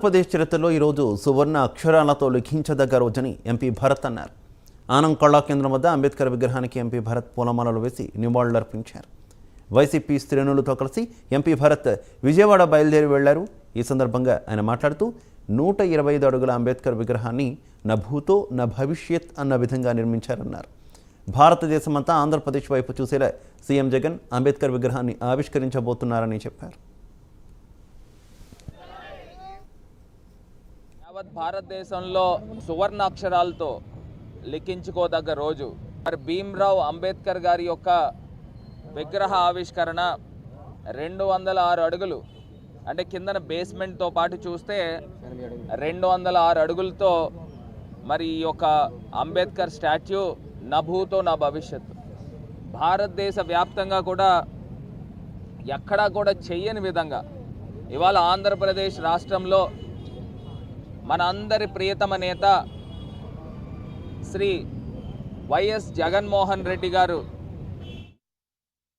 ఆంధ్రప్రదేశ్ చరిత్రలో ఈరోజు సువర్ణ అక్షరాలతో లిఖించదగ్గ రోజని ఎంపీ భరత్ అన్నారు. ఆనం కళా కేంద్రం వద్ద అంబేద్కర్ విగ్రహానికి ఎంపీ భరత్ పూలమాలలు వేసి నివాళులర్పించారు వైసీపీ శ్రేణులతో కలిసి ఎంపీ భరత్ విజయవాడ బయలుదేరి వెళ్ళారు. ఈ సందర్భంగా ఆయన మాట్లాడుతూ నూట ఇరవై ఐదు అడుగుల అంబేద్కర్ విగ్రహాన్ని నా భూతో నా భవిష్యత్ అన్న విధంగా నిర్మించారన్నారు. భారతదేశమంతా ఆంధ్రప్రదేశ్ వైపు చూసేలా సీఎం జగన్ అంబేద్కర్ విగ్రహాన్ని ఆవిష్కరించబోతున్నారని చెప్పారు. యావత్ భారతదేశంలో సువర్ణ అక్షరాలతో లిఖించుకోదగ్గ రోజు. మరి భీమ్రావ్ అంబేద్కర్ గారి యొక్క విగ్రహ ఆవిష్కరణ రెండు వందల ఆరు అడుగులు అంటే కిందన బేస్మెంట్తో పాటు చూస్తే రెండు వందల ఆరు అడుగులతో మరి ఈ యొక్క అంబేద్కర్ స్టాచ్యూ నభూతో నా భవిష్యత్తు. భారతదేశ వ్యాప్తంగా కూడా ఎక్కడా కూడా చెయ్యని విధంగా ఇవాళ ఆంధ్రప్రదేశ్ రాష్ట్రంలో మన అందరి ప్రియతమ నేత శ్రీ వైఎస్ జగన్మోహన్ రెడ్డి గారు